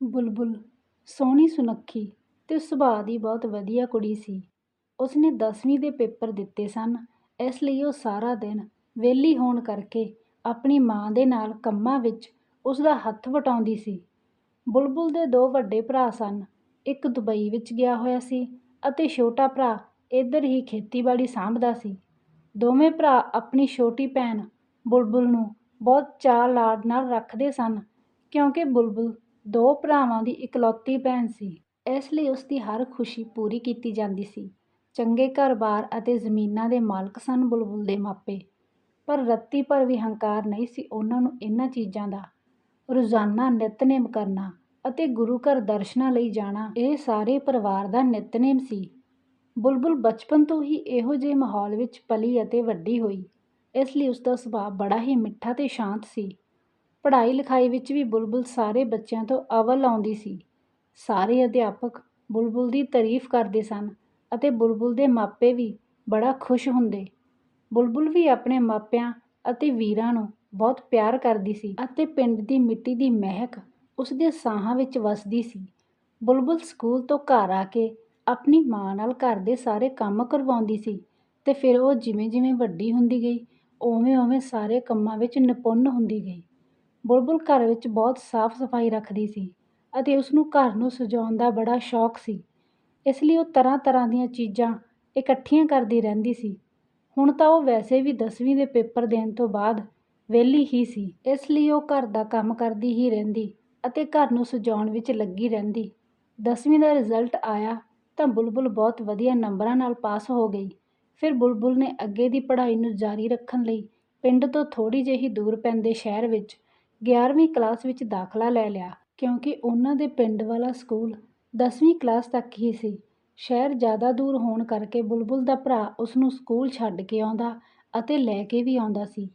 ਬੁਲਬੁਲ ਸੋਹਣੀ ਸੁਨੱਖੀ ਅਤੇ ਸੁਭਾਅ ਦੀ ਬਹੁਤ ਵਧੀਆ ਕੁੜੀ ਸੀ। ਉਸਨੇ ਦਸਵੀਂ ਦੇ ਪੇਪਰ ਦਿੱਤੇ ਸਨ, ਇਸ ਲਈ ਉਹ ਸਾਰਾ ਦਿਨ ਵਿਹਲੀ ਹੋਣ ਕਰਕੇ ਆਪਣੀ ਮਾਂ ਦੇ ਨਾਲ ਕੰਮਾਂ ਵਿੱਚ ਉਸਦਾ ਹੱਥ ਵਟਾਉਂਦੀ ਸੀ। ਬੁਲਬੁਲ ਦੇ ਦੋ ਵੱਡੇ ਭਰਾ ਸਨ, ਇੱਕ ਦੁਬਈ ਵਿੱਚ ਗਿਆ ਹੋਇਆ ਸੀ ਅਤੇ ਛੋਟਾ ਭਰਾ ਇੱਧਰ ਹੀ ਖੇਤੀਬਾੜੀ ਸਾਂਭਦਾ ਸੀ। ਦੋਵੇਂ ਭਰਾ ਆਪਣੀ ਛੋਟੀ ਭੈਣ ਬੁਲਬੁਲ ਨੂੰ ਬਹੁਤ ਚਾਅ ਲਾਡ ਨਾਲ ਰੱਖਦੇ ਸਨ ਕਿਉਂਕਿ ਬੁਲਬੁਲ ਦੋ ਭਰਾਵਾਂ ਦੀ ਇਕਲੌਤੀ ਭੈਣ ਸੀ। ਇਸ ਲਈ ਉਸ ਦੀ ਹਰ ਖੁਸ਼ੀ ਪੂਰੀ ਕੀਤੀ ਜਾਂਦੀ ਸੀ। ਚੰਗੇ ਘਰ-ਬਾਰ ਅਤੇ ਜ਼ਮੀਨਾਂ ਦੇ ਮਾਲਕ ਸਨ ਬੁਲਬੁਲ ਦੇ ਮਾਪੇ, ਪਰ ਰੱਤੀ ਭਰ ਵੀ ਹੰਕਾਰ ਨਹੀਂ ਸੀ ਉਹਨਾਂ ਨੂੰ ਇਹਨਾਂ ਚੀਜ਼ਾਂ ਦਾ। ਰੋਜ਼ਾਨਾ ਨਿਤਨੇਮ ਕਰਨਾ ਅਤੇ ਗੁਰੂ ਘਰ ਦਰਸ਼ਨਾਂ ਲਈ ਜਾਣਾ ਇਹ ਸਾਰੇ ਪਰਿਵਾਰ ਦਾ ਨਿਤਨੇਮ ਸੀ। ਬੁਲਬੁਲ ਬਚਪਨ ਤੋਂ ਹੀ ਇਹੋ ਜਿਹੇ ਮਾਹੌਲ ਵਿੱਚ ਪਲੀ ਅਤੇ ਵੱਡੀ ਹੋਈ, ਇਸ ਲਈ ਉਸਦਾ ਸੁਭਾਅ ਬੜਾ ਹੀ ਮਿੱਠਾ ਤੇ ਸ਼ਾਂਤ ਸੀ। ਪੜ੍ਹਾਈ-ਲਿਖਾਈ ਵਿੱਚ ਵੀ ਬੁਲਬੁਲ ਸਾਰੇ ਬੱਚਿਆਂ ਤੋਂ ਅੱਵਲ ਆਉਂਦੀ ਸੀ। ਸਾਰੇ ਅਧਿਆਪਕ ਬੁਲਬੁਲ ਦੀ ਤਾਰੀਫ਼ ਕਰਦੇ ਸਨ ਅਤੇ ਬੁਲਬੁਲ ਦੇ ਮਾਪੇ ਵੀ ਬੜਾ ਖੁਸ਼ ਹੁੰਦੇ। ਬੁਲਬੁਲ ਵੀ ਆਪਣੇ ਮਾਪਿਆਂ ਅਤੇ ਵੀਰਾਂ ਨੂੰ ਬਹੁਤ ਪਿਆਰ ਕਰਦੀ ਸੀ ਅਤੇ ਪਿੰਡ ਦੀ ਮਿੱਟੀ ਦੀ ਮਹਿਕ ਉਸਦੇ ਸਾਹਾਂ ਵਿੱਚ ਵਸਦੀ ਸੀ। ਬੁਲਬੁਲ ਸਕੂਲ ਤੋਂ ਘਰ ਆ ਕੇ ਆਪਣੀ ਮਾਂ ਨਾਲ ਘਰ ਦੇ ਸਾਰੇ ਕੰਮ ਕਰਵਾਉਂਦੀ ਸੀ ਅਤੇ ਫਿਰ ਉਹ ਜਿਵੇਂ-ਜਿਵੇਂ ਵੱਡੀ ਹੁੰਦੀ ਗਈ, ਉਵੇਂ ਉਵੇਂ ਸਾਰੇ ਕੰਮਾਂ ਵਿੱਚ ਨਿਪੁੰਨ ਹੁੰਦੀ ਗਈ। ਬੁਲਬੁਲ ਘਰ ਵਿੱਚ ਬਹੁਤ ਸਾਫ਼-ਸਫ਼ਾਈ ਰੱਖਦੀ ਸੀ ਅਤੇ ਉਸਨੂੰ ਘਰ ਨੂੰ ਸਜਾਉਣ ਦਾ ਬੜਾ ਸ਼ੌਕ ਸੀ, ਇਸ ਲਈ ਉਹ ਤਰ੍ਹਾਂ-ਤਰ੍ਹਾਂ ਦੀਆਂ ਚੀਜ਼ਾਂ ਇਕੱਠੀਆਂ ਕਰਦੀ ਰਹਿੰਦੀ ਸੀ। ਹੁਣ ਤਾਂ ਉਹ ਵੈਸੇ ਵੀ ਦਸਵੀਂ ਦੇ ਪੇਪਰ ਦੇਣ ਤੋਂ ਬਾਅਦ ਵਿਹਲੀ ਹੀ ਸੀ, ਇਸ ਲਈ ਉਹ ਘਰ ਦਾ ਕੰਮ ਕਰਦੀ ਹੀ ਰਹਿੰਦੀ ਅਤੇ ਘਰ ਨੂੰ ਸਜਾਉਣ ਵਿੱਚ ਲੱਗੀ ਰਹਿੰਦੀ। ਦਸਵੀਂ ਦਾ ਰਿਜ਼ਲਟ ਆਇਆ ਤਾਂ ਬੁਲਬੁਲ ਬਹੁਤ ਵਧੀਆ ਨੰਬਰਾਂ ਨਾਲ ਪਾਸ ਹੋ ਗਈ। ਫਿਰ ਬੁਲਬੁਲ ਨੇ ਅੱਗੇ ਦੀ ਪੜ੍ਹਾਈ ਨੂੰ ਜਾਰੀ ਰੱਖਣ ਲਈ ਪਿੰਡ ਤੋਂ ਥੋੜ੍ਹੀ ਜਿਹੀ ਦੂਰ ਪੈਂਦੇ ਸ਼ਹਿਰ ਵਿੱਚ ਗਿਆਰਵੀਂ ਕਲਾਸ ਵਿੱਚ ਦਾਖ਼ਲਾ ਲੈ ਲਿਆ। ਕਿਉਂਕਿ ਉਹਨਾਂ ਦੇ ਪਿੰਡ ਵਾਲਾ ਸਕੂਲ ਦਸਵੀਂ ਕਲਾਸ ਤੱਕ ਹੀ ਸੀ, ਸ਼ਹਿਰ ਜ਼ਿਆਦਾ ਦੂਰ ਹੋਣ ਕਰਕੇ ਬੁਲਬੁਲ ਦਾ ਭਰਾ ਉਸਨੂੰ ਸਕੂਲ ਛੱਡ ਕੇ ਆਉਂਦਾ ਅਤੇ ਲੈ ਕੇ ਵੀ ਆਉਂਦਾ ਸੀ।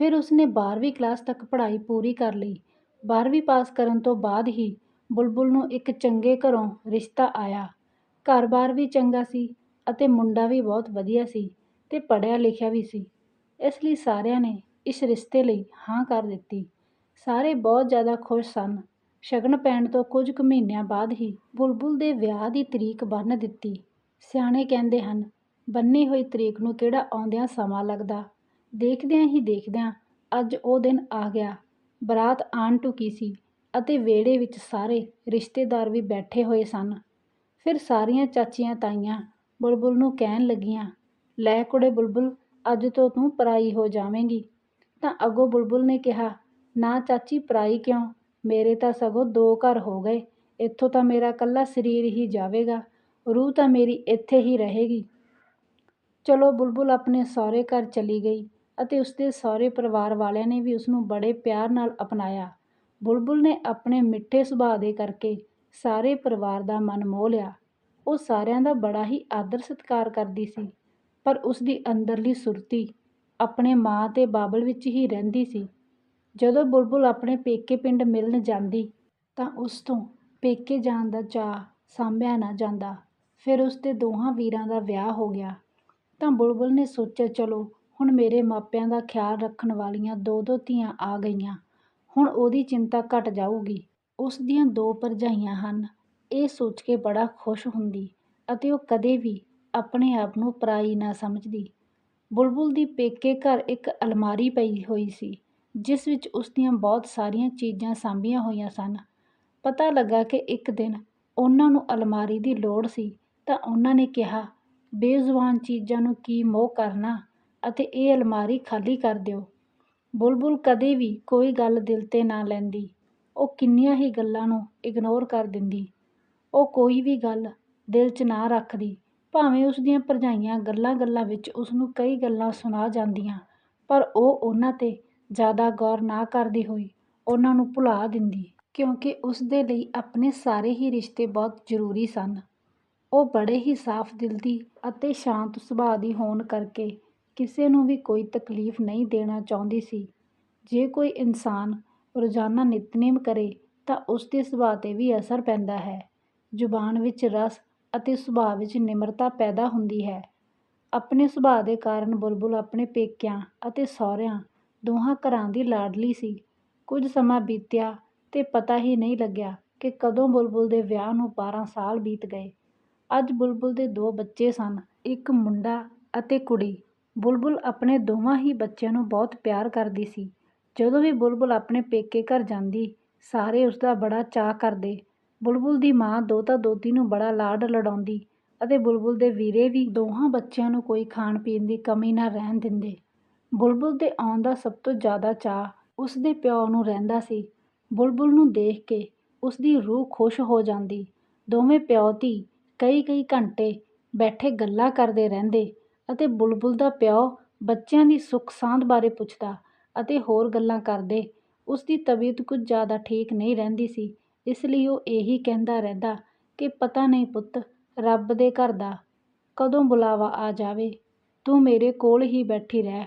ਫਿਰ ਉਸਨੇ ਬਾਰ੍ਹਵੀਂ ਕਲਾਸ ਤੱਕ ਪੜ੍ਹਾਈ ਪੂਰੀ ਕਰ ਲਈ। ਬਾਰ੍ਹਵੀਂ ਪਾਸ ਕਰਨ ਤੋਂ ਬਾਅਦ ਹੀ ਬੁਲਬੁਲ ਨੂੰ ਇੱਕ ਚੰਗੇ ਘਰੋਂ ਰਿਸ਼ਤਾ ਆਇਆ। ਘਰ-ਬਾਰ ਵੀ ਚੰਗਾ ਸੀ ਅਤੇ ਮੁੰਡਾ ਵੀ ਬਹੁਤ ਵਧੀਆ ਸੀ ਤੇ ਪੜ੍ਹਿਆ-ਲਿਖਿਆ ਵੀ ਸੀ, ਇਸ ਲਈ ਸਾਰਿਆਂ ਨੇ ਇਸ ਰਿਸ਼ਤੇ ਲਈ ਹਾਂ ਕਰ ਦਿੱਤੀ। ਸਾਰੇ ਬਹੁਤ ਜ਼ਿਆਦਾ ਖੁਸ਼ ਸਨ। ਸ਼ਗਨ ਪੈਣ ਤੋਂ ਕੁਝ ਕੁ ਮਹੀਨਿਆਂ ਬਾਅਦ ਹੀ ਬੁਲਬੁਲ ਦੇ ਵਿਆਹ ਦੀ ਤਰੀਕ ਬੰਨ੍ਹ ਦਿੱਤੀ। ਸਿਆਣੇ ਕਹਿੰਦੇ ਹਨ, ਬੰਨ੍ਹੀ ਹੋਈ ਤਰੀਕ ਨੂੰ ਕਿਹੜਾ ਆਉਂਦਿਆਂ ਸਮਾਂ ਲੱਗਦਾ। ਦੇਖਦਿਆਂ ਹੀ ਦੇਖਦਿਆਂ ਅੱਜ ਉਹ ਦਿਨ ਆ ਗਿਆ। ਬਰਾਤ ਆਣ ਢੁਕੀ ਸੀ ਅਤੇ ਵਿਹੜੇ ਵਿੱਚ ਸਾਰੇ ਰਿਸ਼ਤੇਦਾਰ ਵੀ ਬੈਠੇ ਹੋਏ ਸਨ। ਫਿਰ ਸਾਰੀਆਂ ਚਾਚੀਆਂ-ਤਾਈਆਂ ਬੁਲਬੁਲ ਨੂੰ ਕਹਿਣ ਲੱਗੀਆਂ, "ਲੈ ਕੁੜੇ ਬੁਲਬੁਲ, ਅੱਜ ਤੋਂ ਤੂੰ ਪਰਾਈ ਹੋ ਜਾਵੇਂਗੀ।" ਤਾਂ ਅੱਗੋਂ ਬੁਲਬੁਲ ਨੇ ਕਿਹਾ, "ਨਾ ਚਾਚੀ ਪਰਾਈ ਕਿਉਂ, ਮੇਰੇ ਤਾਂ ਸਗੋਂ ਦੋ ਘਰ ਹੋ ਗਏ, ਇੱਥੋਂ ਤਾਂ ਮੇਰਾ ਇਕੱਲਾ ਸਰੀਰ ਹੀ ਜਾਵੇਗਾ, ਰੂਹ ਤਾਂ ਮੇਰੀ ਇੱਥੇ ਹੀ ਰਹੇਗੀ।" ਚਲੋ ਬੁਲਬੁਲ ਆਪਣੇ ਸਹੁਰੇ ਘਰ ਚਲੀ ਗਈ ਅਤੇ ਉਸਦੇ ਸਹੁਰੇ ਪਰਿਵਾਰ ਵਾਲਿਆਂ ਨੇ ਵੀ ਉਸਨੂੰ ਬੜੇ ਪਿਆਰ ਨਾਲ ਅਪਣਾਇਆ। ਬੁਲਬੁਲ ਨੇ ਆਪਣੇ ਮਿੱਠੇ ਸੁਭਾਅ ਦੇ ਕਰਕੇ ਸਾਰੇ ਪਰਿਵਾਰ ਦਾ ਮਨ ਮੋਹ ਲਿਆ। ਉਹ ਸਾਰਿਆਂ ਦਾ ਬੜਾ ਹੀ ਆਦਰ-ਸਤਿਕਾਰ ਕਰਦੀ ਸੀ, ਪਰ ਉਸਦੀ ਅੰਦਰਲੀ ਸੁਰਤੀ ਆਪਣੇ ਮਾਂ ਤੇ ਬਾਬਲ ਵਿੱਚ ਹੀ ਰਹਿੰਦੀ ਸੀ। ਜਦੋਂ ਬੁਲਬੁਲ ਆਪਣੇ ਪੇਕੇ ਪਿੰਡ ਮਿਲਣ ਜਾਂਦੀ ਤਾਂ ਉਸ ਤੋਂ ਪੇਕੇ ਜਾਣ ਦਾ ਚਾਅ ਸਾਂਭਿਆ ਨਾ ਜਾਂਦਾ। ਫਿਰ ਉਸਦੇ ਦੋਹਾਂ ਵੀਰਾਂ ਦਾ ਵਿਆਹ ਹੋ ਗਿਆ ਤਾਂ ਬੁਲਬੁਲ ਨੇ ਸੋਚਿਆ ਚਲੋ ਹੁਣ ਮੇਰੇ ਮਾਪਿਆਂ ਦਾ ਖਿਆਲ ਰੱਖਣ ਵਾਲੀਆਂ ਦੋ-ਦੋ ਧੀਆਂ ਆ ਗਈਆਂ, ਹੁਣ ਉਹਦੀ ਚਿੰਤਾ ਘੱਟ ਜਾਊਗੀ। ਉਸ ਦੀਆਂ ਦੋ ਭਰਜਾਈਆਂ ਹਨ, ਇਹ ਸੋਚ ਕੇ ਬੜਾ ਖੁਸ਼ ਹੁੰਦੀ ਅਤੇ ਉਹ ਕਦੇ ਵੀ ਆਪਣੇ ਆਪ ਨੂੰ ਪਰਾਈ ਨਾ ਸਮਝਦੀ। ਬੁਲਬੁਲ ਦੀ ਪੇਕੇ ਘਰ ਇੱਕ ਅਲਮਾਰੀ ਪਈ ਹੋਈ ਸੀ, ਜਿਸ ਵਿੱਚ ਉਸ ਦੀਆਂ ਬਹੁਤ ਸਾਰੀਆਂ ਚੀਜ਼ਾਂ ਸਾਂਭੀਆਂ ਹੋਈਆਂ ਸਨ। ਪਤਾ ਲੱਗਾ ਕਿ ਇੱਕ ਦਿਨ ਉਹਨਾਂ ਨੂੰ ਅਲਮਾਰੀ ਦੀ ਲੋੜ ਸੀ ਤਾਂ ਉਹਨਾਂ ਨੇ ਕਿਹਾ, "ਬੇਜ਼ੁਬਾਨ ਚੀਜ਼ਾਂ ਨੂੰ ਕੀ ਮੋਹ ਕਰਨਾ ਅਤੇ ਇਹ ਅਲਮਾਰੀ ਖਾਲੀ ਕਰ ਦਿਓ।" ਬੁਲਬੁਲ ਕਦੇ ਵੀ ਕੋਈ ਗੱਲ ਦਿਲ 'ਤੇ ਨਾ ਲੈਂਦੀ, ਉਹ ਕਿੰਨੀਆਂ ਹੀ ਗੱਲਾਂ ਨੂੰ ਇਗਨੋਰ ਕਰ ਦਿੰਦੀ। ਉਹ ਕੋਈ ਵੀ ਗੱਲ ਦਿਲ 'ਚ ਨਾ ਰੱਖਦੀ, ਭਾਵੇਂ ਉਸ ਦੀਆਂ ਭਰਜਾਈਆਂ ਗੱਲਾਂ-ਗੱਲਾਂ ਵਿੱਚ ਉਸਨੂੰ ਕਈ ਗੱਲਾਂ ਸੁਣਾ ਜਾਂਦੀਆਂ, ਪਰ ਉਹ ਉਹਨਾਂ 'ਤੇ ਜ਼ਿਆਦਾ ਗੌਰ ਨਾ ਕਰਦੀ ਹੋਈ ਉਹਨਾਂ ਨੂੰ ਭੁਲਾ ਦਿੰਦੀ। ਕਿਉਂਕਿ ਉਸਦੇ ਲਈ ਆਪਣੇ ਸਾਰੇ ਹੀ ਰਿਸ਼ਤੇ ਬਹੁਤ ਜ਼ਰੂਰੀ ਸਨ। ਉਹ ਬੜੇ ਹੀ ਸਾਫ਼ ਦਿਲ ਦੀ ਅਤੇ ਸ਼ਾਂਤ ਸੁਭਾਅ ਦੀ ਹੋਣ ਕਰਕੇ ਕਿਸੇ ਨੂੰ ਵੀ ਕੋਈ ਤਕਲੀਫ਼ ਨਹੀਂ ਦੇਣਾ ਚਾਹੁੰਦੀ ਸੀ। ਜੇ ਕੋਈ ਇਨਸਾਨ ਰੋਜ਼ਾਨਾ ਨਿਤਨੇਮ ਕਰੇ, ਤਾਂ ਉਸਦੇ ਸੁਭਾਅ 'ਤੇ ਵੀ ਅਸਰ ਪੈਂਦਾ ਹੈ। ਜ਼ੁਬਾਨ ਵਿੱਚ ਰਸ ਅਤੇ ਸੁਭਾਅ ਵਿੱਚ ਨਿਮਰਤਾ ਪੈਦਾ ਹੁੰਦੀ ਹੈ। ਆਪਣੇ ਸੁਭਾਅ ਦੇ ਕਾਰਨ ਬੁਲਬੁਲ ਆਪਣੇ ਪੇਕਿਆਂ ਅਤੇ ਸਹੁਰਿਆਂ ਦੋਹਾਂ ਘਰਾਂ ਦੀ ਲਾਡਲੀ ਸੀ। ਕੁਝ ਸਮਾਂ ਬੀਤਿਆ ਤੇ ਪਤਾ ਹੀ ਨਹੀਂ ਲੱਗਿਆ ਕਿ ਕਦੋਂ ਬੁਲਬੁਲ ਦੇ ਵਿਆਹ ਨੂੰ ਬਾਰ੍ਹਾਂ ਸਾਲ ਬੀਤ ਗਏ। ਅੱਜ ਬੁਲਬੁਲ ਦੇ ਦੋ ਬੱਚੇ ਸਨ, ਇੱਕ ਮੁੰਡਾ ਅਤੇ ਕੁੜੀ। ਬੁਲਬੁਲ ਆਪਣੇ ਦੋਵਾਂ ਹੀ ਬੱਚਿਆਂ ਨੂੰ ਬਹੁਤ ਪਿਆਰ ਕਰਦੀ ਸੀ। ਜਦੋਂ ਵੀ ਬੁਲਬੁਲ ਆਪਣੇ ਪੇਕੇ ਘਰ ਜਾਂਦੀ, ਸਾਰੇ ਉਸਦਾ ਬੜਾ ਚਾਅ ਕਰਦੇ। ਬੁਲਬੁਲ ਦੀ ਮਾਂ ਦੋਹਤਾ-ਦੋਹਤੀ ਨੂੰ ਬੜਾ ਲਾਡ ਲਡਾਉਂਦੀ ਅਤੇ ਬੁਲਬੁਲ ਦੇ ਵੀਰੇ ਵੀ ਦੋਹਾਂ ਬੱਚਿਆਂ ਨੂੰ ਕੋਈ ਖਾਣ-ਪੀਣ ਦੀ ਕਮੀ ਨਾ ਰਹਿਣ ਦਿੰਦੇ। ਬੁਲਬੁਲ ਦੇ ਆਉਣ ਦਾ ਸਭ ਤੋਂ ਜ਼ਿਆਦਾ ਚਾਅ ਉਸਦੇ ਪਿਓ ਨੂੰ ਰਹਿੰਦਾ ਸੀ। ਬੁਲਬੁਲ ਨੂੰ ਦੇਖ ਕੇ ਉਸਦੀ ਰੂਹ ਖੁਸ਼ ਹੋ ਜਾਂਦੀ। ਦੋਵੇਂ ਪਿਓ-ਧੀ ਕਈ-ਕਈ ਘੰਟੇ ਬੈਠੇ ਗੱਲਾਂ ਕਰਦੇ ਰਹਿੰਦੇ ਅਤੇ ਬੁਲਬੁਲ ਦਾ ਪਿਓ ਬੱਚਿਆਂ ਦੀ ਸੁੱਖ-ਸਾਂਦ ਬਾਰੇ ਪੁੱਛਦਾ ਅਤੇ ਹੋਰ ਗੱਲਾਂ ਕਰਦੇ। ਉਸ ਦੀ ਤਬੀਅਤ ਕੁਝ ਜ਼ਿਆਦਾ ਠੀਕ ਨਹੀਂ ਰਹਿੰਦੀ ਸੀ, ਇਸ ਲਈ ਉਹ ਇਹੀ ਕਹਿੰਦਾ ਰਹਿੰਦਾ ਕਿ ਪਤਾ ਨਹੀਂ ਪੁੱਤ, ਰੱਬ ਦੇ ਘਰ ਦਾ ਕਦੋਂ ਬੁਲਾਵਾ ਆ ਜਾਵੇ, ਤੂੰ ਮੇਰੇ ਕੋਲ ਹੀ ਬੈਠੀ ਰਹਿ।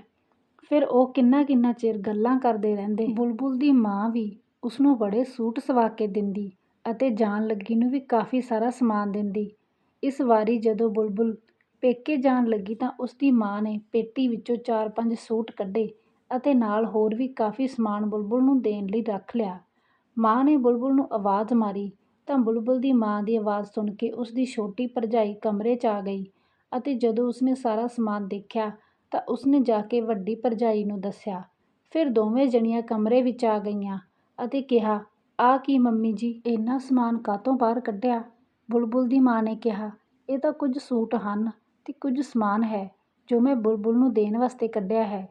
ਫਿਰ ਉਹ ਕਿੰਨਾ-ਕਿੰਨਾ ਚਿਰ ਗੱਲਾਂ ਕਰਦੇ ਰਹਿੰਦੇ। ਬੁਲਬੁਲ ਦੀ ਮਾਂ ਵੀ ਉਸਨੂੰ ਬੜੇ ਸੂਟ ਸਵਾ ਕੇ ਦਿੰਦੀ ਅਤੇ ਜਾਣ ਲੱਗੀ ਨੂੰ ਵੀ ਕਾਫੀ ਸਾਰਾ ਸਮਾਨ ਦਿੰਦੀ। ਇਸ ਵਾਰੀ ਜਦੋਂ ਬੁਲਬੁਲ ਪੇਕੇ ਜਾਣ ਲੱਗੀ ਤਾਂ ਉਸਦੀ ਮਾਂ ਨੇ ਪੇਟੀ ਵਿੱਚੋਂ ਚਾਰ-ਪੰਜ ਸੂਟ ਕੱਢੇ ਅਤੇ ਨਾਲ ਹੋਰ ਵੀ ਕਾਫੀ ਸਮਾਨ ਬੁਲਬੁਲ ਨੂੰ ਦੇਣ ਲਈ ਰੱਖ ਲਿਆ। ਮਾਂ ਨੇ ਬੁਲਬੁਲ ਨੂੰ ਆਵਾਜ਼ ਮਾਰੀ ਤਾਂ ਬੁਲਬੁਲ ਦੀ ਮਾਂ ਦੀ ਆਵਾਜ਼ ਸੁਣ ਕੇ ਉਸਦੀ ਛੋਟੀ ਭਰਜਾਈ ਕਮਰੇ 'ਚ ਆ ਗਈ ਅਤੇ ਜਦੋਂ ਉਸਨੇ ਸਾਰਾ ਸਮਾਨ ਦੇਖਿਆ ਤਾਂ ਉਸਨੇ ਜਾ ਕੇ ਵੱਡੀ ਭਰਜਾਈ ਨੂੰ ਦੱਸਿਆ। ਫਿਰ ਦੋਵੇਂ ਜਣੀਆਂ ਕਮਰੇ ਵਿੱਚ ਆ ਗਈਆਂ ਅਤੇ ਕਿਹਾ, "ਆਹ ਕੀ ਮੰਮੀ ਜੀ, ਇੰਨਾ ਸਮਾਨ ਕਾਹਤੋਂ ਬਾਹਰ ਕੱਢਿਆ?" ਬੁਲਬੁਲ ਦੀ ਮਾਂ ਨੇ ਕਿਹਾ, "ਇਹ ਤਾਂ ਕੁਝ ਸੂਟ ਹਨ ਤੇ ਕੁਝ ਸਮਾਨ ਹੈ ਜੋ ਮੈਂ ਬੁਲਬੁਲ ਨੂੰ ਦੇਣ ਵਾਸਤੇ ਕੱਢਿਆ ਹੈ।"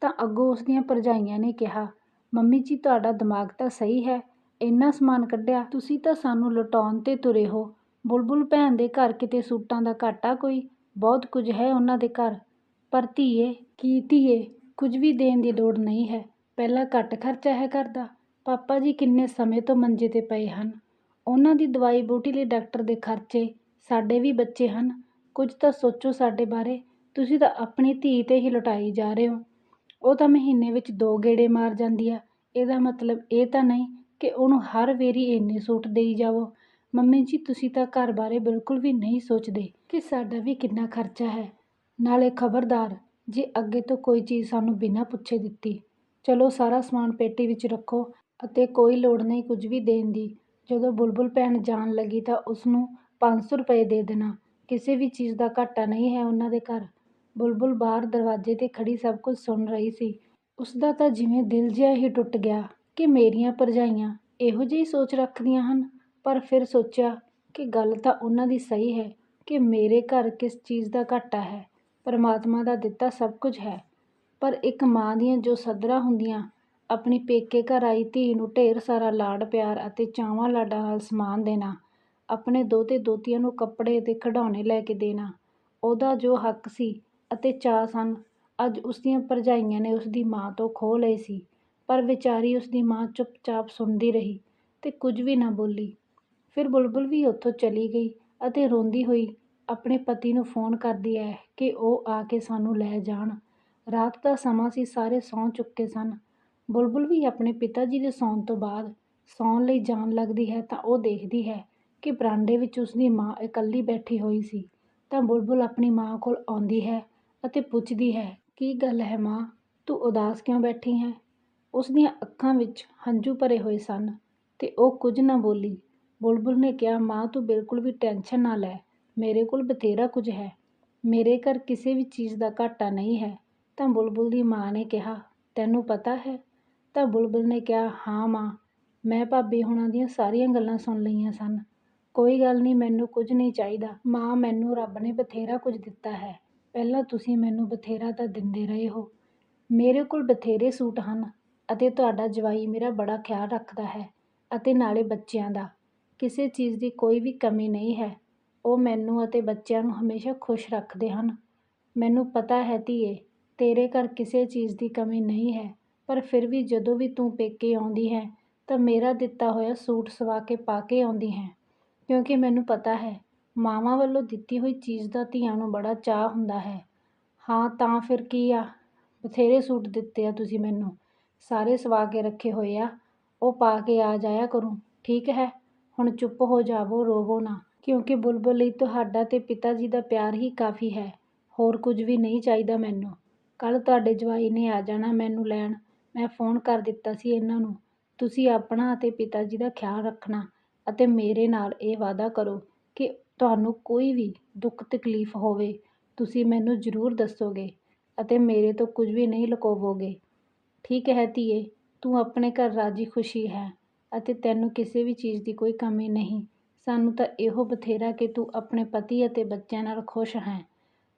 ਤਾਂ ਅੱਗੋਂ ਉਸਦੀਆਂ ਭਰਜਾਈਆਂ ਨੇ ਕਿਹਾ, "ਮੰਮੀ ਜੀ ਤੁਹਾਡਾ ਦਿਮਾਗ ਤਾਂ ਸਹੀ ਹੈ, ਇੰਨਾ ਸਮਾਨ ਕੱਢਿਆ, ਤੁਸੀਂ ਤਾਂ ਸਾਨੂੰ ਲੁਟਾਉਣ 'ਤੇ ਤੁਰੇ ਹੋ। ਬੁਲਬੁਲ ਭੈਣ ਦੇ ਘਰ ਕਿਤੇ ਸੂਟਾਂ ਦਾ ਘਾਟਾ ਕੋਈ, ਬਹੁਤ ਕੁਝ ਹੈ ਉਹਨਾਂ ਦੇ ਘਰ।" "ਪਰ ਧੀਏ" "ਕੀ ਧੀਏ, ਕੁਝ ਵੀ ਦੇਣ ਦੀ ਲੋੜ ਨਹੀਂ ਹੈ, ਪਹਿਲਾਂ ਘੱਟ ਖਰਚਾ ਹੈ ਘਰ ਦਾ। ਪਾਪਾ ਜੀ ਕਿੰਨੇ ਸਮੇਂ ਤੋਂ ਮੰਜੇ 'ਤੇ ਪਏ ਹਨ, ਉਹਨਾਂ ਦੀ ਦਵਾਈ-ਬੂਟੀ ਲਈ ਡਾਕਟਰ ਦੇ ਖਰਚੇ, ਸਾਡੇ ਵੀ ਬੱਚੇ ਹਨ, ਕੁਝ ਤਾਂ ਸੋਚੋ ਸਾਡੇ ਬਾਰੇ, ਤੁਸੀਂ ਤਾਂ ਆਪਣੀ ਧੀ 'ਤੇ ਹੀ ਲੁਟਾਈ ਜਾ ਰਹੇ ਹੋ। ਉਹ ਤਾਂ ਮਹੀਨੇ ਵਿੱਚ ਦੋ ਗੇੜੇ ਮਾਰ ਜਾਂਦੀ ਆ, ਇਹਦਾ ਮਤਲਬ ਇਹ ਤਾਂ ਨਹੀਂ ਕਿ ਉਹਨੂੰ ਹਰ ਵੇਰੀ ਇੰਨੇ ਸੂਟ ਦੇਈ ਜਾਵੋ। ਮੰਮੀ ਜੀ ਤੁਸੀਂ ਤਾਂ ਘਰ ਬਾਰੇ ਬਿਲਕੁਲ ਵੀ ਨਹੀਂ ਸੋਚਦੇ ਕਿ ਸਾਡਾ ਵੀ ਕਿੰਨਾ ਖਰਚਾ ਹੈ। ਨਾਲੇ ਖਬਰਦਾਰ, ਜੇ ਅੱਗੇ ਤੋਂ ਕੋਈ ਚੀਜ਼ ਸਾਨੂੰ ਬਿਨਾਂ ਪੁੱਛੇ ਦਿੱਤੀ, ਚਲੋ ਸਾਰਾ ਸਮਾਨ ਪੇਟੀ ਵਿੱਚ ਰੱਖੋ ਅਤੇ ਕੋਈ ਲੋੜ ਨਹੀਂ ਕੁਝ ਵੀ ਦੇਣ ਦੀ। ਜਦੋਂ ਬੁਲਬੁਲ ਭੈਣ ਜਾਣ ਲੱਗੀ ਤਾਂ ਉਸਨੂੰ ਪੰਜ ਸੌ ਰੁਪਏ ਦੇ ਦੇਣਾ, ਕਿਸੇ ਵੀ ਚੀਜ਼ ਦਾ ਘਾਟਾ ਨਹੀਂ ਹੈ ਉਹਨਾਂ ਦੇ ਘਰ। ਬੁਲਬੁਲ ਬਾਹਰ ਦਰਵਾਜ਼ੇ 'ਤੇ ਖੜ੍ਹੀ ਸਭ ਕੁਝ ਸੁਣ ਰਹੀ ਸੀ। ਉਸਦਾ ਤਾਂ ਜਿਵੇਂ ਦਿਲ ਜਿਹਾ ਹੀ ਟੁੱਟ ਗਿਆ ਕਿ ਮੇਰੀਆਂ ਭਰਜਾਈਆਂ ਇਹੋ ਜਿਹੀ ਸੋਚ ਰੱਖਦੀਆਂ ਹਨ। ਪਰ ਫਿਰ ਸੋਚਿਆ ਕਿ ਗੱਲ ਤਾਂ ਉਹਨਾਂ ਦੀ ਸਹੀ ਹੈ ਕਿ ਮੇਰੇ ਘਰ ਕਿਸ ਚੀਜ਼ ਦਾ ਘਾਟਾ ਹੈ, ਪਰਮਾਤਮਾ ਦਾ ਦਿੱਤਾ ਸਭ ਕੁਝ ਹੈ। ਪਰ ਇੱਕ ਮਾਂ ਦੀਆਂ ਜੋ ਸਦਰਾਂ ਹੁੰਦੀਆਂ, ਆਪਣੀ ਪੇਕੇ ਘਰ ਆਈ ਧੀ ਨੂੰ ਢੇਰ ਸਾਰਾ ਲਾਡ-ਪਿਆਰ ਅਤੇ ਚਾਵਾਂ-ਲਾਡਾਂ ਨਾਲ ਸਮਾਨ ਦੇਣਾ, ਆਪਣੇ ਦੋਤੇ ਦੋਤੀਆਂ ਨੂੰ ਕੱਪੜੇ ਅਤੇ ਖਿਡੌਣੇ ਲੈ ਕੇ ਦੇਣਾ, ਉਹਦਾ ਜੋ ਹੱਕ ਸੀ ਅਤੇ ਚਾਅ ਸਨ, ਅੱਜ ਉਸ ਦੀਆਂ ਭਰਜਾਈਆਂ ਨੇ ਉਸਦੀ ਮਾਂ ਤੋਂ ਖੋਹ ਲਏ ਸੀ। ਪਰ ਵਿਚਾਰੀ ਉਸਦੀ ਮਾਂ ਚੁੱਪ-ਚਾਪ ਸੁਣਦੀ ਰਹੀ ਤੇ ਕੁਝ ਵੀ ਨਾ ਬੋਲੀ। ਫਿਰ ਬੁਲਬੁਲ ਵੀ ਉੱਥੋਂ ਚਲੀ ਗਈ ਅਤੇ ਰੋਂਦੀ ਹੋਈ ਆਪਣੇ ਪਤੀ ਨੂੰ ਫ਼ੋਨ ਕਰਦੀ ਹੈ ਕਿ ਉਹ ਆ ਕੇ ਸਾਨੂੰ ਲੈ ਜਾਣ। ਰਾਤ ਦਾ ਸਮਾਂ ਸੀ, ਸਾਰੇ ਸੌਂ ਚੁੱਕੇ ਸਨ। ਬੁਲਬੁਲ ਵੀ ਆਪਣੇ ਪਿਤਾ ਜੀ ਦੇ ਸੌਣ ਤੋਂ ਬਾਅਦ ਸੌਣ ਲਈ ਜਾਣ ਲੱਗਦੀ ਹੈ ਤਾਂ ਉਹ ਦੇਖਦੀ ਹੈ ਕਿ ਬਰਾਂਡੇ ਵਿੱਚ ਉਸਦੀ ਮਾਂ ਇਕੱਲੀ ਬੈਠੀ ਹੋਈ ਸੀ। ਤਾਂ ਬੁਲਬੁਲ ਆਪਣੀ ਮਾਂ ਕੋਲ ਆਉਂਦੀ ਹੈ ਅਤੇ ਪੁੱਛਦੀ ਹੈ, "ਕੀ ਗੱਲ ਹੈ ਮਾਂ, ਤੂੰ ਉਦਾਸ ਕਿਉਂ ਬੈਠੀ ਹੈ ਉਸ ਦੀਆਂ ਅੱਖਾਂ ਵਿੱਚ ਹੰਝੂ ਭਰੇ ਹੋਏ ਸਨ ਤੇ ਉਹ ਕੁਝ ਨਾ ਬੋਲੀ। ਬੁਲਬੁਲ ਨੇ ਕਿਹਾ, "ਮਾਂ ਤੂੰ ਬਿਲਕੁਲ ਵੀ ਟੈਨਸ਼ਨ ਨਾ ਲੈ, ਮੇਰੇ ਕੋਲ ਬਥੇਰਾ ਕੁਝ ਹੈ, ਮੇਰੇ ਘਰ ਕਿਸੇ ਵੀ ਚੀਜ਼ ਦਾ ਘਾਟਾ ਨਹੀਂ ਹੈ।" ਤਾਂ ਬੁਲਬੁਲ ਦੀ ਮਾਂ ਨੇ ਕਿਹਾ, "ਤੈਨੂੰ ਪਤਾ ਹੈ?" ਤਾਂ ਬੁਲਬੁਲ ਨੇ ਕਿਹਾ, "ਹਾਂ ਮਾਂ, ਮੈਂ ਭਾਬੀ ਹੁਣਾਂ ਦੀਆਂ ਸਾਰੀਆਂ ਗੱਲਾਂ ਸੁਣ ਲਈਆਂ ਸਨ, ਕੋਈ ਗੱਲ ਨਹੀਂ ਮੈਨੂੰ ਕੁਝ ਨਹੀਂ ਚਾਹੀਦਾ। ਮਾਂ ਮੈਨੂੰ ਰੱਬ ਨੇ ਬਥੇਰਾ ਕੁਝ ਦਿੱਤਾ ਹੈ, ਪਹਿਲਾਂ ਤੁਸੀਂ ਮੈਨੂੰ ਬਥੇਰਾ ਤਾਂ ਦਿੰਦੇ ਰਹੇ ਹੋ। ਮੇਰੇ ਕੋਲ ਬਥੇਰੇ ਸੂਟ ਹਨ ਅਤੇ ਤੁਹਾਡਾ ਜਵਾਈ ਮੇਰਾ ਬੜਾ ਖਿਆਲ ਰੱਖਦਾ ਹੈ ਅਤੇ ਨਾਲੇ ਬੱਚਿਆਂ ਦਾ, ਕਿਸੇ ਚੀਜ਼ ਦੀ ਕੋਈ ਵੀ ਕਮੀ ਨਹੀਂ ਹੈ। ਉਹ ਮੈਨੂੰ ਅਤੇ ਬੱਚਿਆਂ ਨੂੰ ਹਮੇਸ਼ਾ ਖੁਸ਼ ਰੱਖਦੇ ਹਨ। ਮੈਨੂੰ ਪਤਾ ਹੈ ਧੀਏ, ਤੇਰੇ ਘਰ ਕਿਸੇ ਚੀਜ਼ ਦੀ ਕਮੀ ਨਹੀਂ ਹੈ, ਪਰ ਫਿਰ ਵੀ ਜਦੋਂ ਵੀ ਤੂੰ ਪੇਕੇ ਆਉਂਦੀ ਹੈ ਤਾਂ ਮੇਰਾ ਦਿੱਤਾ ਹੋਇਆ ਸੂਟ ਸਵਾ ਕੇ ਪਾ ਕੇ ਆਉਂਦੀ ਹੈ ਕਿਉਂਕਿ ਮੈਨੂੰ ਪਤਾ ਹੈ, ਮਾਵਾਂ ਵੱਲੋਂ ਦਿੱਤੀ ਹੋਈ ਚੀਜ਼ ਦਾ ਧੀਆਂ ਨੂੰ ਬੜਾ ਚਾਅ ਹੁੰਦਾ ਹੈ। ਹਾਂ ਤਾਂ ਫਿਰ ਕੀ ਆ, ਬਥੇਰੇ ਸੂਟ ਦਿੱਤੇ ਆ ਤੁਸੀਂ ਮੈਨੂੰ, ਸਾਰੇ ਸਵਾ ਕੇ ਰੱਖੇ ਹੋਏ ਆ, ਉਹ ਪਾ ਕੇ ਆ ਜਾਇਆ ਕਰੂੰ, ਠੀਕ ਹੈ? ਹੁਣ ਚੁੱਪ ਹੋ ਜਾਵੋ, ਰੋਵੋ ਨਾ, ਕਿਉਂਕਿ ਬੁਲਬੁਲ ਲਈ ਤੁਹਾਡਾ ਅਤੇ ਪਿਤਾ ਜੀ ਦਾ ਪਿਆਰ ਹੀ ਕਾਫੀ ਹੈ, ਹੋਰ ਕੁਝ ਵੀ ਨਹੀਂ ਚਾਹੀਦਾ ਮੈਨੂੰ। ਕੱਲ੍ਹ ਤੁਹਾਡੇ ਜਵਾਈ ਨੇ ਆ ਜਾਣਾ ਮੈਨੂੰ ਲੈਣ, ਮੈਂ ਫ਼ੋਨ ਕਰ ਦਿੱਤਾ ਸੀ ਇਹਨਾਂ ਨੂੰ। ਤੁਸੀਂ ਆਪਣਾ ਅਤੇ ਪਿਤਾ ਜੀ ਦਾ ਖਿਆਲ ਰੱਖਣਾ, ਅਤੇ ਮੇਰੇ ਨਾਲ ਇਹ ਵਾਅਦਾ ਕਰੋ ਕਿ ਤੁਹਾਨੂੰ ਕੋਈ ਵੀ ਦੁੱਖ ਤਕਲੀਫ ਹੋਵੇ ਤੁਸੀਂ ਮੈਨੂੰ ਜ਼ਰੂਰ ਦੱਸੋਗੇ ਅਤੇ ਮੇਰੇ ਤੋਂ ਕੁਝ ਵੀ ਨਹੀਂ ਲੁਕੋਵੋਗੇ ਠੀਕ ਹੈ ਧੀਏ ਤੂੰ ਆਪਣੇ ਘਰ ਰਾਜੀ ਖੁਸ਼ੀ ਹੈ ਅਤੇ ਤੈਨੂੰ ਕਿਸੇ ਵੀ ਚੀਜ਼ ਦੀ ਕੋਈ ਕਮੀ ਨਹੀਂ ਸਾਨੂੰ ਤਾਂ ਇਹੋ ਬਥੇਰਾ ਕਿ ਤੂੰ ਆਪਣੇ ਪਤੀ ਅਤੇ ਬੱਚਿਆਂ ਨਾਲ ਖੁਸ਼ ਹੈ।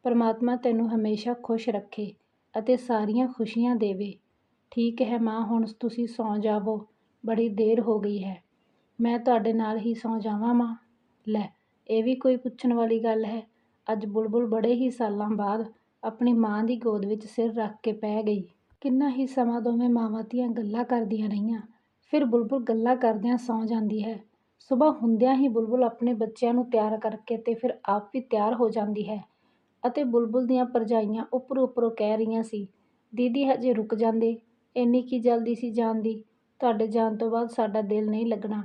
ਪਰਮਾਤਮਾ ਤੈਨੂੰ ਹਮੇਸ਼ਾ ਖੁਸ਼ ਰੱਖੇ ਅਤੇ ਸਾਰੀਆਂ ਖੁਸ਼ੀਆਂ ਦੇਵੇ। ਠੀਕ ਹੈ ਮਾਂ, ਹੁਣ ਤੁਸੀਂ ਸੌਂ ਜਾਵੋ। ਬੜੀ ਦੇਰ ਹੋ ਗਈ ਹੈ। ਮੈਂ ਤੁਹਾਡੇ ਨਾਲ ਹੀ ਸੌਂ ਜਾਵਾਂ ਮਾਂ। ਲੈ, ਇਹ ਵੀ ਕੋਈ ਪੁੱਛਣ ਵਾਲੀ ਗੱਲ ਹੈ। ਅੱਜ ਬੁਲਬੁਲ ਬੜੇ ਹੀ ਸਾਲਾਂ ਬਾਅਦ ਆਪਣੀ ਮਾਂ ਦੀ ਗੋਦ ਵਿੱਚ ਸਿਰ ਰੱਖ ਕੇ ਪੈ ਗਈ। ਕਿੰਨਾ ਹੀ ਸਮਾਂ ਦੋਵੇਂ ਮਾਵਾਂ ਧੀਆਂ ਗੱਲਾਂ ਕਰਦੀਆਂ ਰਹੀਆਂ, ਫਿਰ ਬੁਲਬੁਲ ਗੱਲਾਂ ਕਰਦਿਆਂ ਸੌਂ ਜਾਂਦੀ ਹੈ। ਸਵੇਰ ਹੁੰਦਿਆਂ ਹੀ ਬੁਲਬੁਲ ਆਪਣੇ ਬੱਚਿਆਂ ਨੂੰ ਤਿਆਰ ਕਰਕੇ ਤੇ ਫਿਰ ਆਪ ਵੀ ਤਿਆਰ ਹੋ ਜਾਂਦੀ ਹੈ ਅਤੇ ਬੁਲਬੁਲ ਦੀਆਂ ਭਰਜਾਈਆਂ ਉੱਪਰੋਂ ਉੱਪਰੋਂ ਕਹਿ ਰਹੀਆਂ ਸੀ, ਦੀਦੀ ਹਜੇ ਰੁਕ ਜਾਂਦੇ, ਇੰਨੀ ਕੀ ਜਲਦੀ ਸੀ ਜਾਣ ਦੀ? ਤੁਹਾਡੇ ਜਾਣ ਤੋਂ ਬਾਅਦ ਸਾਡਾ ਦਿਲ ਨਹੀਂ ਲੱਗਣਾ।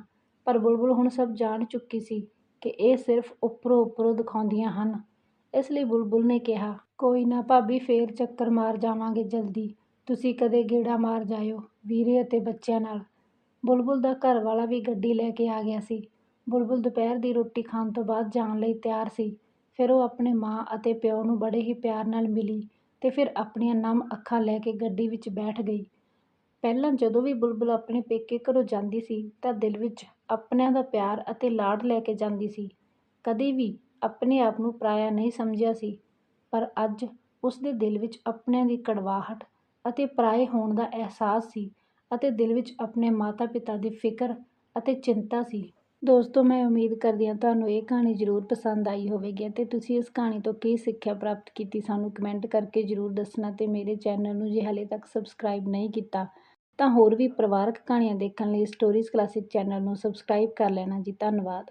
ਪਰ ਬੁਲਬੁਲ ਹੁਣ ਸਭ ਜਾਣ ਚੁੱਕੀ ਸੀ ਕਿ ਇਹ ਸਿਰਫ ਉੱਪਰੋਂ ਉੱਪਰੋਂ ਦਿਖਾਉਂਦੀਆਂ ਹਨ। ਇਸ ਲਈ ਬੁਲਬੁਲ ਨੇ ਕਿਹਾ, ਕੋਈ ਨਾ ਭਾਬੀ, ਫੇਰ ਚੱਕਰ ਮਾਰ ਜਾਵਾਂਗੇ ਜਲਦੀ। ਤੁਸੀਂ ਕਦੇ ਗੇੜਾ ਮਾਰ ਜਾਇਓ, ਵੀਰੇ ਅਤੇ ਬੱਚਿਆਂ ਨਾਲ। ਬੁਲਬੁਲ ਦਾ ਘਰ ਵਾਲਾ ਵੀ ਗੱਡੀ ਲੈ ਕੇ ਆ ਗਿਆ ਸੀ। ਬੁਲਬੁਲ ਦੁਪਹਿਰ ਦੀ ਰੋਟੀ ਖਾਣ ਤੋਂ ਬਾਅਦ ਜਾਣ ਲਈ ਤਿਆਰ ਸੀ। ਫਿਰ ਉਹ ਆਪਣੇ ਮਾਂ ਅਤੇ ਪਿਓ ਨੂੰ ਬੜੇ ਹੀ ਪਿਆਰ ਨਾਲ ਮਿਲੀ ਅਤੇ ਫਿਰ ਆਪਣੀਆਂ ਨਮ ਅੱਖਾਂ ਲੈ ਕੇ ਗੱਡੀ ਵਿੱਚ ਬੈਠ ਗਈ। ਪਹਿਲਾਂ ਜਦੋਂ ਵੀ ਬੁਲਬੁਲ ਆਪਣੇ ਪੇਕੇ ਘਰੋਂ ਜਾਂਦੀ ਸੀ ਤਾਂ ਦਿਲ ਵਿੱਚ ਆਪਣਿਆਂ ਦਾ ਪਿਆਰ ਅਤੇ ਲਾਡ ਲੈ ਕੇ ਜਾਂਦੀ ਸੀ। ਕਦੇ ਵੀ ਆਪਣੇ ਆਪ ਨੂੰ ਪਰਾਇਆ ਨਹੀਂ ਸਮਝਿਆ ਸੀ, ਪਰ ਅੱਜ ਉਸ ਦੇ ਦਿਲ ਵਿੱਚ ਆਪਣਿਆਂ ਦੀ ਕੜਵਾਹਟ ਅਤੇ ਪਰਾਏ ਹੋਣ ਦਾ ਅਹਿਸਾਸ ਸੀ ਅਤੇ ਦਿਲ ਵਿੱਚ ਆਪਣੇ ਮਾਤਾ-ਪਿਤਾ ਦੀ ਫਿਕਰ ਅਤੇ ਚਿੰਤਾ ਸੀ। ਦੋਸਤੋ, ਮੈਂ ਉਮੀਦ ਕਰਦੀ ਹਾਂ ਤੁਹਾਨੂੰ ਇਹ ਕਹਾਣੀ ਜ਼ਰੂਰ ਪਸੰਦ ਆਈ ਹੋਵੇਗੀ ਅਤੇ ਤੁਸੀਂ ਇਸ ਕਹਾਣੀ ਤੋਂ ਕੀ ਸਿੱਖਿਆ ਪ੍ਰਾਪਤ ਕੀਤੀ ਸਾਨੂੰ ਕਮੈਂਟ ਕਰਕੇ ਜ਼ਰੂਰ ਦੱਸਣਾ ਤੇ ਮੇਰੇ ਚੈਨਲ ਨੂੰ ਜੇ ਹਾਲੇ ਤੱਕ ਸਬਸਕ੍ਰਾਈਬ ਨਹੀਂ ਕੀਤਾ, ਤਾਂ ਹੋਰ ਵੀ ਪਰਿਵਾਰਕ ਕਹਾਣੀਆਂ ਦੇਖਣ ਲਈ ਸਟੋਰੀਜ਼ ਕਲਾਸਿਕ ਚੈਨਲ ਨੂੰ ਸਬਸਕ੍ਰਾਈਬ ਕਰ ਲੈਣਾ ਜੀ। ਧੰਨਵਾਦ।